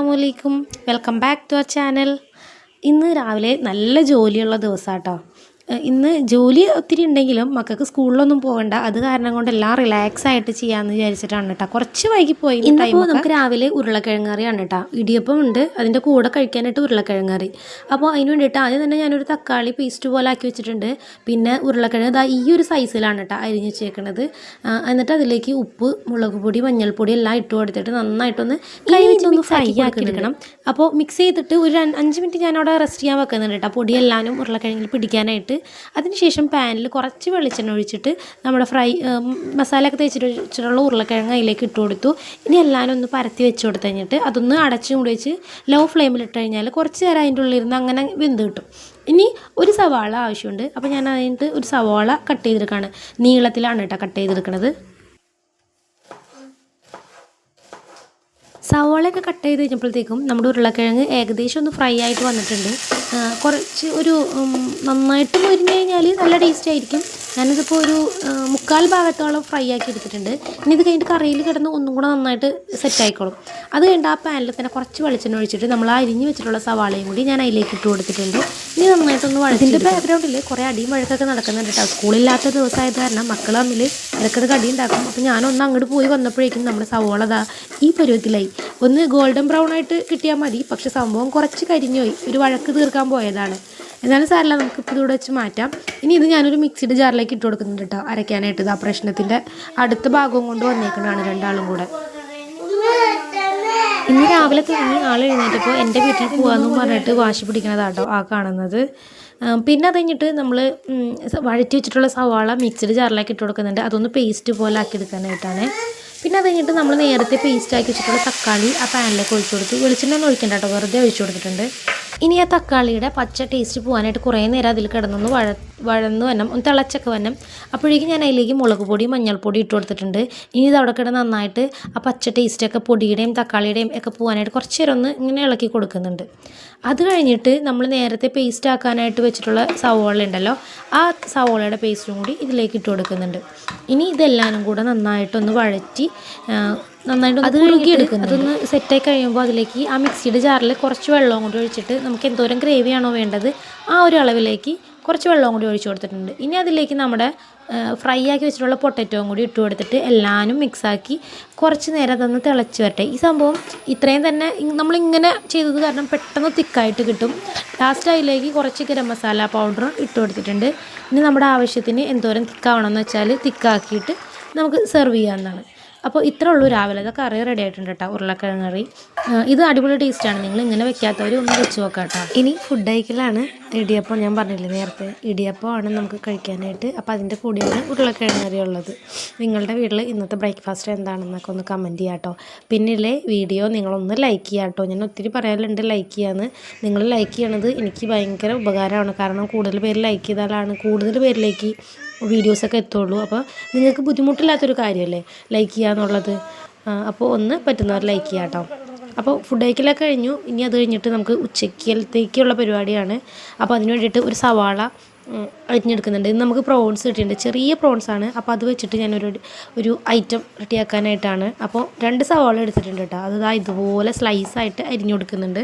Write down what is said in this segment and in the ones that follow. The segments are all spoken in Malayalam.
അസ്സാം വലൈക്കും welcome back to our channel ഇന്ന് രാവിലെ നല്ല ജോലിയുള്ള ദിവസമാട്ടോ ഇന്ന് ജോലി ഒത്തിരി ഉണ്ടെങ്കിലും മക്കൾക്ക് സ്കൂളിലൊന്നും പോകണ്ട അത് കാരണം കൊണ്ട് എല്ലാം റിലാക്സ് ആയിട്ട് ചെയ്യാമെന്ന് വിചാരിച്ചിട്ടാണ് കേട്ടോ കുറച്ച് വൈകി പോയി ഇന്നിപ്പോൾ നമുക്ക് രാവിലെ ഉരുളക്കിഴങ്ങ് കറിയാണ് കേട്ടോ ഇടിയപ്പം ഉണ്ട് അതിന്റെ കൂടെ കഴിക്കാനായിട്ട് ഉരുളക്കിഴങ്ങ് കറി അപ്പോൾ അതിന് വേണ്ടിയിട്ട് ആദ്യം തന്നെ ഞാനൊരു തക്കാളി പേസ്റ്റ് പോലെ ആക്കി വെച്ചിട്ടുണ്ട്. പിന്നെ ഉരുളക്കിഴങ്ങ് ഇതാ ഈ ഒരു സൈസിലാണ് കേട്ടോ അരിഞ്ഞ് വെച്ചേക്കണത്. എന്നിട്ട് അതിലേക്ക് ഉപ്പ് മുളക് പൊടി മഞ്ഞൾപ്പൊടി എല്ലാം ഇട്ട് കൊടുത്തിട്ട് നന്നായിട്ടൊന്ന് കൈ വെച്ചൊന്ന് ഫ്രൈ ആക്കി എടുക്കണം. അപ്പോൾ മിക്സ് ചെയ്തിട്ട് ഒരു അഞ്ച് മിനിറ്റ് ഞാൻ അവിടെ റെസ്റ്റ് ചെയ്യാൻ വെക്കുന്നുണ്ട് കേട്ടോ പൊടിയെല്ലാനും ഉരുളക്കിഴങ്ങിൽ പിടിക്കാനായിട്ട്. അതിനുശേഷം പാനിൽ കുറച്ച് വെളിച്ചെണ്ണ ഒഴിച്ചിട്ട് നമ്മുടെ ഫ്രൈ മസാലയൊക്കെ തേച്ചിട്ട് വെച്ചിട്ടുള്ള ഉരുളക്കിഴങ്ങ് അതിലേക്ക് ഇട്ട് കൊടുത്തു. ഇനി എല്ലാവരും ഒന്ന് പരത്തി വെച്ച് കൊടുത്തു കഴിഞ്ഞിട്ട് അതൊന്ന് അടച്ചും കൂടി വെച്ച് ലോ ഫ്ലെയിമിൽ ഇട്ട് കഴിഞ്ഞാൽ കുറച്ച് നേരം അതിന്റെ ഉള്ളിൽ ഇരുന്ന് അങ്ങനെ വെന്ത് കിട്ടും. ഇനി ഒരു സവാള ആവശ്യമുണ്ട്. അപ്പോൾ ഞാൻ അതിന്റെ ഒരു സവാള കട്ട് ചെയ്തെടുക്കുകയാണ് നീളത്തിലാണ് കേട്ടോ കട്ട് ചെയ്തെടുക്കണത്. സവാളയൊക്കെ കട്ട് ചെയ്ത് കഴിഞ്ഞപ്പോഴത്തേക്കും നമ്മുടെ ഉരുളക്കിഴങ്ങ് ഏകദേശം ഒന്ന് ഫ്രൈ ആയിട്ട് വന്നിട്ടുണ്ട്. കുറച്ച് ഒരു നന്നായിട്ട് മുരിഞ്ഞ് കഴിഞ്ഞാൽ നല്ല ടേസ്റ്റ് ആയിരിക്കും. ഞാനിതിപ്പോൾ ഒരു മുക്കാൽ ഭാഗത്തോളം ഫ്രൈ ആക്കി എടുത്തിട്ടുണ്ട്. ഇനി ഇത് കഴിഞ്ഞിട്ട് കറിയിൽ കിടന്ന് ഒന്നും കൂടെ നന്നായിട്ട് സെറ്റ് ആയിക്കോളും. അത് കഴിഞ്ഞിട്ട് ആ പാനിൽ തന്നെ കുറച്ച് വെളിച്ചെണ്ണ ഒഴിച്ചിട്ട് നമ്മൾ ആ അരിഞ്ഞ് വെച്ചിട്ടുള്ള സവാളയും കൂടി ഞാൻ അതിലേക്ക് ഇട്ട് കൊടുത്തിട്ടുണ്ട്. ഇനി നന്നായിട്ടൊന്ന് വഴത്തിന്റെ ബാക്ക്ഗ്രൗണ്ടിൽ കുറേ അടിയും വഴക്കൊക്കെ നടക്കുന്നുണ്ട് കേട്ടോ സ്കൂളില്ലാത്ത ദിവസമായത് കാരണം മക്കൾ തമ്മിൽ ഇടയ്ക്കിടയ്ക്ക് അടി ഉണ്ടാക്കും. അപ്പോൾ ഞാനൊന്ന് അങ്ങോട്ട് പോയി വന്നപ്പോഴേക്കും നമ്മുടെ സവാള അതാ ഈ പരുവത്തിലായി. ഒന്ന് ഗോൾഡൻ ബ്രൗൺ ആയിട്ട് കിട്ടിയാൽ മതി. പക്ഷെ സംഭവം കുറച്ച് കരിഞ്ഞുപോയി ഒരു വഴക്ക് തീർക്കാൻ പോയതാണ്. എന്നാലും സാരല്ല നമുക്കിപ്പോൾ ഇതുകൂടെ വെച്ച് മാറ്റാം. ഇനി ഇത് ഞാനൊരു മിക്സിയുടെ ജാറിലേക്ക് ഇട്ട് കൊടുക്കുന്നുണ്ട് കേട്ടോ അരയ്ക്കാനായിട്ട് ഇത് ആ പ്രശ്നത്തിന്റെ അടുത്ത ഭാഗവും കൊണ്ട് വന്നേക്കുന്നതാണ് രണ്ടാളും കൂടെ. ഇന്ന് രാവിലെ തുടങ്ങി ആൾ എഴുന്നേറ്റപ്പോൾ എന്റെ വീട്ടിൽ പോകാമെന്നും പറഞ്ഞിട്ട് വാശി പിടിക്കണതാട്ടോ ആ കാണുന്നത്. പിന്നെ അത് കഴിഞ്ഞിട്ട് നമ്മൾ വഴറ്റി വെച്ചിട്ടുള്ള സവാള മിക്സിഡ് ജാറിലേക്ക് ഇട്ട് കൊടുക്കുന്നുണ്ട്. അതൊന്ന് പേസ്റ്റ് പോലെ ആക്കി എടുക്കാനായിട്ടാണ്. പിന്നെ അത് കഴിഞ്ഞിട്ട് നമ്മൾ നേരത്തെ പേസ്റ്റ് ആക്കി വെച്ചിട്ടുള്ള തക്കാളി ആ പാനിലേക്ക് ഒഴിച്ചു കൊടുത്തു. വെളിച്ചെണ്ണ ഒഴിക്കണ്ട കേട്ടോ വെറുതെ ഒഴിച്ചു കൊടുത്തിട്ടുണ്ട്. ഇനി ആ തക്കാളിയുടെ പച്ച ടേസ്റ്റ് പോകാനായിട്ട് കുറേ നേരം അതിൽ കിടന്നൊന്ന് വഴ വഴന്ന് വന്നം ഒന്ന് തിളച്ചൊക്കെ വന്നം അപ്പോഴേക്കും ഞാൻ അതിലേക്ക് മുളക് പൊടി മഞ്ഞൾപ്പൊടി ഇട്ട് കൊടുത്തിട്ടുണ്ട്. ഇനി ഇത് അവിടെ കിടന്ന് നന്നായിട്ട് ആ പച്ച ടേസ്റ്റൊക്കെ പൊടിയുടെയും തക്കാളിയുടെയും ഒക്കെ പോകാനായിട്ട് കുറച്ച് നേരം ഒന്ന് ഇങ്ങനെ ഇളക്കി കൊടുക്കുന്നുണ്ട്. അത് കഴിഞ്ഞിട്ട് നമ്മൾ നേരത്തെ പേസ്റ്റ് ആക്കാനായിട്ട് വെച്ചിട്ടുള്ള സവോള ഉണ്ടല്ലോ ആ സവോളയുടെ പേസ്റ്റും കൂടി ഇതിലേക്ക് ഇട്ട് കൊടുക്കുന്നുണ്ട്. ഇനി ഇതെല്ലാനും കൂടെ നന്നായിട്ടൊന്ന് വഴറ്റി നന്നായിട്ട് അത് കഴുകിയെടുക്കുന്നു. അതൊന്ന് സെറ്റായി കഴിയുമ്പോൾ അതിലേക്ക് ആ മിക്സിയുടെ ജാറിൽ കുറച്ച് വെള്ളം കൂടി ഒഴിച്ചിട്ട് നമുക്ക് എന്തോരം ഗ്രേവിയാണോ വേണ്ടത് ആ ഒരു അളവിലേക്ക് കുറച്ച് വെള്ളം കൂടി ഒഴിച്ചു കൊടുത്തിട്ടുണ്ട്. ഇനി അതിലേക്ക് നമ്മുടെ ഫ്രൈ ആക്കി വെച്ചിട്ടുള്ള പൊട്ടറ്റോയും കൂടി ഇട്ട് കൊടുത്തിട്ട് എല്ലാനും മിക്സാക്കി കുറച്ച് നേരം അതൊന്ന് തിളച്ച് വരട്ടെ. ഈ സംഭവം ഇത്രയും തന്നെ നമ്മളിങ്ങനെ ചെയ്തത് കാരണം പെട്ടെന്ന് തിക്കായിട്ട് കിട്ടും. ലാസ്റ്റ് അതിലേക്ക് കുറച്ച് ഗരം മസാല പൗഡർ ഇട്ട് കൊടുത്തിട്ടുണ്ട്. ഇനി നമ്മുടെ ആവശ്യത്തിന് എന്തോരം തിക്കാവണമെന്ന് വെച്ചാൽ തിക്കാക്കിയിട്ട് നമുക്ക് സെർവ് ചെയ്യാവുന്നതാണ്. അപ്പോൾ ഇത്ര ഉള്ളൂ രാവിലെ. ഇതൊക്കെ കറി റെഡി ആയിട്ടുണ്ട് കേട്ടോ ഉരുളക്കിഴങ്ങ് കറി. ഇത് അടിപൊളി ടേസ്റ്റാണ് നിങ്ങൾ ഇങ്ങനെ വെക്കാത്തവർ ഒന്ന് വെച്ച് നോക്കാം കേട്ടോ. ഇനി ഫുഡ് കഴിക്കലാണ് ഇടിയപ്പം. ഞാൻ പറഞ്ഞില്ലേ നേരത്തെ ഇടിയപ്പമാണ് നമുക്ക് കഴിക്കാനായിട്ട്. അപ്പോൾ അതിന്റെ കൂടെയാണ് ഉരുളക്കിഴങ്ങ് കറി ഉള്ളത്. നിങ്ങളുടെ വീട്ടിൽ ഇന്നത്തെ ബ്രേക്ക്ഫാസ്റ്റ് എന്താണെന്നൊക്കെ ഒന്ന് കമന്റ് ചെയ്യാം കേട്ടോ. പിന്നിലെ വീഡിയോ നിങ്ങളൊന്ന് ലൈക്ക് ചെയ്യാം കേട്ടോ. ഞാൻ ഒത്തിരി പറയാനുണ്ട് ലൈക്ക് ചെയ്യാന്ന്. നിങ്ങൾ ലൈക്ക് ചെയ്യണത് എനിക്ക് ഭയങ്കര ഉപകാരമാണ്. കാരണം കൂടുതൽ പേര് ലൈക്ക് ചെയ്താലാണ് കൂടുതൽ പേരിലേക്ക് വീഡിയോസൊക്കെ എത്തുള്ളൂ. അപ്പോൾ നിങ്ങൾക്ക് ബുദ്ധിമുട്ടില്ലാത്തൊരു കാര്യമല്ലേ ലൈക്ക് ചെയ്യുക എന്നുള്ളത് അപ്പോൾ ഒന്ന് പറ്റുന്നവർ ലൈക്ക് ചെയ്യാം കേട്ടോ അപ്പോൾ ഫുഡ് കഴിക്കലൊക്കെ കഴിഞ്ഞു. ഇനി അത് കഴിഞ്ഞിട്ട് നമുക്ക് ഉച്ചക്കലത്തേക്കുള്ള പരിപാടിയാണ്. അപ്പോൾ അതിന് വേണ്ടിയിട്ട് ഒരു സവാള അരിഞ്ഞെടുക്കുന്നുണ്ട്. ഇന്ന് നമുക്ക് പ്രോൺസ് കിട്ടിയിട്ടുണ്ട്. ചെറിയ പ്രോൺസ് ആണ്. അപ്പോൾ അത് വെച്ചിട്ട് ഞാനൊരു ഒരു ഐറ്റം റെഡിയാക്കാനായിട്ടാണ്. അപ്പോൾ രണ്ട് സവാള എടുത്തിട്ടുണ്ട് കേട്ടോ. അത് ഇതുപോലെ സ്ലൈസ് ആയിട്ട് അരിഞ്ഞു കൊടുക്കുന്നുണ്ട്.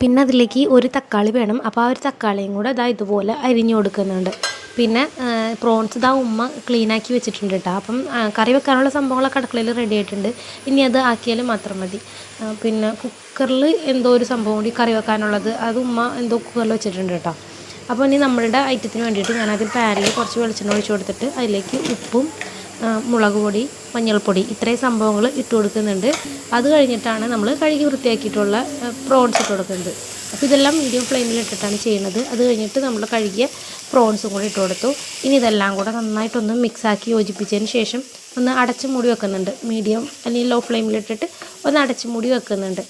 പിന്നെ അതിലേക്ക് ഒരു തക്കാളി വേണം. അപ്പോൾ ആ ഒരു തക്കാളിയും കൂടെ ഇതാ ഇതുപോലെ അരിഞ്ഞു കൊടുക്കുന്നുണ്ട്. പിന്നെ പ്രോൺസ് ഇതാ ഉമ്മ ക്ലീനാക്കി വെച്ചിട്ടുണ്ട് കേട്ടോ അപ്പം കറി വെക്കാനുള്ള സംഭവങ്ങളൊക്കെ അടുക്കളയിൽ റെഡി ആയിട്ടുണ്ട്. ഇനി അത് ആക്കിയാൽ മാത്രം മതി. പിന്നെ കുക്കറിൽ എന്തോ ഒരു സംഭവം കൂടി കറി വെക്കാനുള്ളത്. അത് ഉമ്മ എന്തോ കുക്കറിൽ വെച്ചിട്ടുണ്ട് കേട്ടോ അപ്പോൾ ഇനി നമ്മളുടെ ഐറ്റത്തിന് വേണ്ടിയിട്ട് ഞാനതിൽ പാനിൽ കുറച്ച് വെളിച്ചെണ്ണ ഒഴിച്ച് കൊടുത്തിട്ട് അതിലേക്ക് ഉപ്പും മുളക് പൊടി മഞ്ഞൾപ്പൊടി ഇത്രയും സംഭവങ്ങൾ ഇട്ട് കൊടുക്കുന്നുണ്ട്. അത് കഴിഞ്ഞിട്ടാണ് നമ്മൾ കഴുകി വൃത്തിയാക്കിയിട്ടുള്ള പ്രോൺസ് ഇട്ട് കൊടുക്കുന്നത്. അപ്പോൾ ഇതെല്ലാം മീഡിയം ഫ്ലെയിമിൽ ഇട്ടിട്ടാണ് ചെയ്യുന്നത്. അത് കഴിഞ്ഞിട്ട് നമ്മൾ കഴുകിയ പ്രോൺസും കൂടി ഇട്ട് കൊടുത്തു. ഇനി ഇതെല്ലാം കൂടെ നന്നായിട്ടൊന്ന് മിക്സാക്കി യോജിപ്പിച്ചതിന് ശേഷം ഒന്ന് അടച്ച് മൂടി വെക്കുന്നുണ്ട്. മീഡിയം അല്ലെങ്കിൽ ലോ ഫ്ലെയിമിൽ ഇട്ടിട്ട് ഒന്ന് അടച്ച് മൂടി വെക്കുന്നുണ്ട്.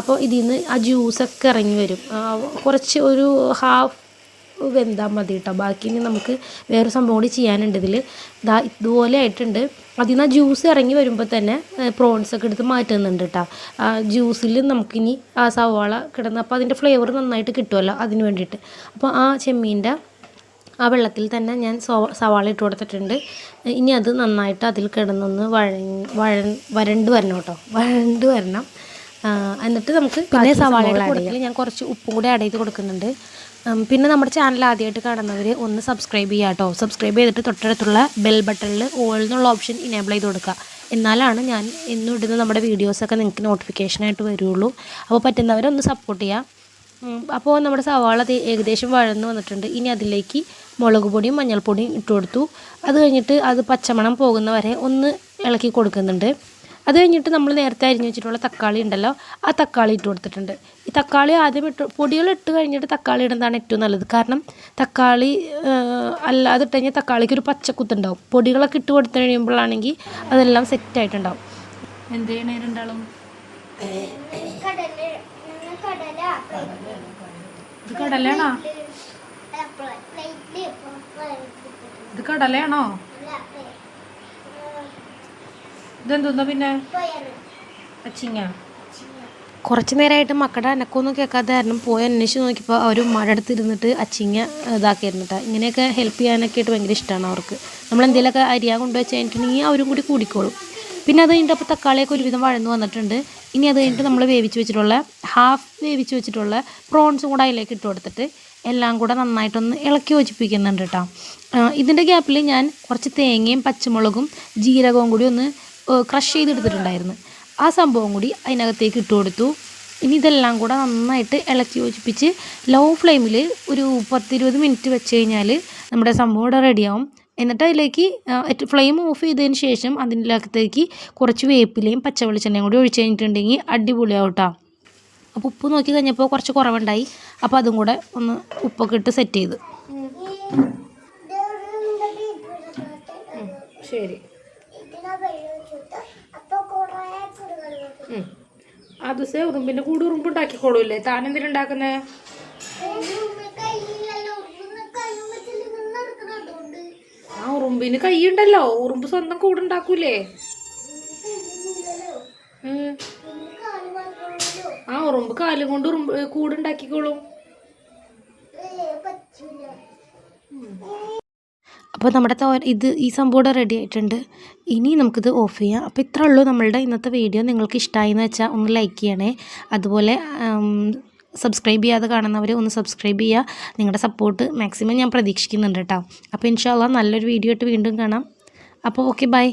അപ്പോൾ ഇതിൽ നിന്ന് ആ ജ്യൂസൊക്കെ ഇറങ്ങി വരും. കുറച്ച് ഒരു ഹാഫ് വെന്താൽ മതി കേട്ടോ ബാക്കി ഇനി നമുക്ക് വേറെ സംഭവം കൂടി ചെയ്യാനുണ്ട് ഇതിൽ ഇതാ ഇതുപോലെ ആയിട്ടുണ്ട്. അതിൽ നിന്ന് ജ്യൂസ് ഇറങ്ങി വരുമ്പോൾ തന്നെ പ്രോൺസ് ഒക്കെ എടുത്ത് മാറ്റുന്നുണ്ട് കേട്ടോ ആ ജ്യൂസിൽ നമുക്കിനി ആ സവാള കിടന്ന് അപ്പോൾ അതിന്റെ ഫ്ലേവർ നന്നായിട്ട് കിട്ടുമല്ലോ അതിന് വേണ്ടിയിട്ട്. അപ്പോൾ ആ ചെമ്മീന്റെ ആ വെള്ളത്തിൽ തന്നെ ഞാൻ സവാള ഇട്ട് കൊടുത്തിട്ടുണ്ട്. ഇനി അത് നന്നായിട്ട് അതിൽ കിടന്നൊന്ന് വഴ വഴ വരണ്ട് വരണം കേട്ടോ വരണ്ട് വരണം. എന്നിട്ട് നമുക്ക് പിന്നെ സവാളയുടെ കൂട്ടത്തിൽ ഞാൻ കുറച്ച് ഉപ്പും കൂടി ആഡ് ചെയ്ത് കൊടുക്കുന്നുണ്ട്. പിന്നെ നമ്മുടെ ചാനൽ ആദ്യമായിട്ട് കാണുന്നവർ ഒന്ന് സബ്സ്ക്രൈബ് ചെയ്യുക കേട്ടോ സബ്സ്ക്രൈബ് ചെയ്തിട്ട് തൊട്ടടുത്തുള്ള ബെൽ ബട്ടണിൽ ഓൾ എന്നുള്ള ഓപ്ഷൻ ഇനേബിൾ ചെയ്ത് കൊടുക്കുക എന്നാലാണ് ഞാൻ എന്നും ഇടുന്ന നമ്മുടെ വീഡിയോസൊക്കെ നിങ്ങൾക്ക് നോട്ടിഫിക്കേഷനായിട്ട് വരുള്ളൂ. അപ്പോൾ പറ്റുന്നവരൊന്ന് സപ്പോർട്ട് ചെയ്യുക അപ്പോൾ നമ്മുടെ സവാള ഏകദേശം വഴന്ന് വന്നിട്ടുണ്ട്. ഇനി അതിലേക്ക് മുളക് പൊടിയും മഞ്ഞൾപ്പൊടിയും ഇട്ട് കൊടുത്തു. അത് കഴിഞ്ഞിട്ട് അത് പച്ചമണം പോകുന്ന വരെ ഒന്ന് ഇളക്കി കൊടുക്കുന്നുണ്ട്. അത് കഴിഞ്ഞിട്ട് നമ്മൾ നേരത്തെ അരിഞ്ഞു വെച്ചിട്ടുള്ള തക്കാളി ഉണ്ടല്ലോ ആ തക്കാളി ഇട്ട് കൊടുത്തിട്ടുണ്ട്. ഈ തക്കാളി ആദ്യം ഇട്ട് പൊടികൾ ഇട്ട് കഴിഞ്ഞിട്ട് തക്കാളി ഇടുന്നതാണ് ഏറ്റവും നല്ലത്. കാരണം തക്കാളി അല്ലാതെ ഇട്ട് കഴിഞ്ഞാൽ തക്കാളിക്ക് ഒരു പച്ചക്കുത്തുണ്ടാവും. പൊടികളൊക്കെ ഇട്ട് കൊടുത്തു കഴിയുമ്പോഴാണെങ്കിൽ അതെല്ലാം സെറ്റായിട്ടുണ്ടാവും എന്ത് ചെയ്യണേ രണ്ടാളും? കടല ഞങ്ങൾ കടല. ഇത് കടലാണോ പ്ലേറ്റിൽ ഇത് കടലയാണോ? ഇതെന്തോന്നാ പിന്നെ? അച്ചിങ്ങ. കുറച്ച് നേരമായിട്ട് മക്കളുടെ അനക്കൊന്നും കേൾക്കാത്ത കാരണം പോയി അന്വേഷിച്ച് നോക്കിയപ്പോൾ അവർ മഴ എടുത്തിരുന്നിട്ട് അച്ചിങ്ങ ഇതാക്കിയിരുന്നു കേട്ടോ ഇങ്ങനെയൊക്കെ ഹെൽപ്പ് ചെയ്യാനൊക്കെ ആയിട്ട് ഭയങ്കര ഇഷ്ടമാണ് അവർക്ക്. നമ്മൾ എന്തെങ്കിലുമൊക്കെ അരിയാ കൊണ്ടുവച്ച് കഴിഞ്ഞിട്ടുണ്ടെങ്കിൽ അവരും കൂടി കൂടിക്കോളും. പിന്നെ അത് കഴിഞ്ഞിട്ട് അപ്പോൾ തക്കാളിയൊക്കെ ഒരുവിധം വഴന്നു വന്നിട്ടുണ്ട്. ഇനി അത് കഴിഞ്ഞിട്ട് നമ്മൾ വേവിച്ച് വെച്ചിട്ടുള്ള ഹാഫ് വേവിച്ച് വെച്ചിട്ടുള്ള പ്രോൺസും കൂടെ അതിലേക്ക് ഇട്ട് കൊടുത്തിട്ട് എല്ലാം കൂടെ നന്നായിട്ടൊന്ന് ഇളക്കി യോജിപ്പിക്കുന്നുണ്ട് കേട്ടോ ഇതിന്റെ ഗ്യാപ്പിൽ ഞാൻ കുറച്ച് തേങ്ങയും പച്ചമുളകും ജീരകവും കൂടി ഒന്ന് ക്രഷ് ചെയ്തെടുത്തിട്ടുണ്ടായിരുന്നു. ആ സംഭവം കൂടി അതിനകത്തേക്ക് ഇട്ട് കൊടുത്തു. ഇനി ഇതെല്ലാം കൂടെ നന്നായിട്ട് ഇളക്കി യോജിപ്പിച്ച് ലോ ഫ്ലെയിമിൽ ഒരു പത്തിരുപത് മിനിറ്റ് വെച്ച് കഴിഞ്ഞാൽ നമ്മുടെ സംഭവം ഇവിടെ റെഡിയാവും എന്നിട്ട് അതിലേക്ക് ഫ്ലെയിം ഓഫ് ചെയ്തതിന് ശേഷം അതിനകത്തേക്ക് കുറച്ച് വേപ്പിലയും പച്ചവെളിച്ചെണ്ണയും കൂടി ഒഴിച്ച് കഴിഞ്ഞിട്ടുണ്ടെങ്കിൽ അടിപൊളിയാവും കേട്ടോ അപ്പോൾ ഉപ്പ് നോക്കി കഴിഞ്ഞപ്പോൾ കുറച്ച് കുറവുണ്ടായി. അപ്പോൾ അതും കൂടെ ഒന്ന് ഉപ്പൊക്കെ ഇട്ട് സെറ്റ് ചെയ്ത്. ശരി ഇതിനെ വെള്ളം ചുട്ട് അപ്പൊ കൊറേ അത് സേ ഉറുമ്പിന്റെ കൂടെ ഉറുമ്പ് ഉണ്ടാക്കിക്കോളൂല്ലേ താൻ എന്തിനാ ഉണ്ടാക്കുന്നത് കയ്യിലല്ലോ കയ്യും വെച്ചിട്ട് ആ ഉറുമ്പിന് കൈയുണ്ടല്ലോ. ഉറുമ്പ് സ്വന്തം കൂടുണ്ടാക്കൂലേ? ആ ഉറുമ്പ് കാലും കൊണ്ട് ഉറുമ്പ് കൂടുണ്ടാക്കിക്കോളും. അപ്പോൾ നമ്മുടെ ഇത് ഈ സംഭവം ഇവിടെ റെഡി ആയിട്ടുണ്ട്. ഇനി നമുക്കിത് ഓഫ് ചെയ്യാം. അപ്പോൾ ഇത്രേ ഉള്ളൂ നമ്മളുടെ ഇന്നത്തെ വീഡിയോ നിങ്ങൾക്ക് ഇഷ്ടമായി എന്ന് വെച്ചാൽ ഒന്ന് ലൈക്ക് ചെയ്യണേ. അതുപോലെ സബ്സ്ക്രൈബ് ചെയ്യാതെ കാണുന്നവർ ഒന്ന് സബ്സ്ക്രൈബ് ചെയ്യുക. നിങ്ങളുടെ സപ്പോർട്ട് മാക്സിമം ഞാൻ പ്രതീക്ഷിക്കുന്നുണ്ട് കേട്ടോ. അപ്പോൾ ഇൻഷാല്ല നല്ലൊരു വീഡിയോ ആയിട്ട് വീണ്ടും കാണാം. അപ്പോൾ ഓക്കെ ബൈ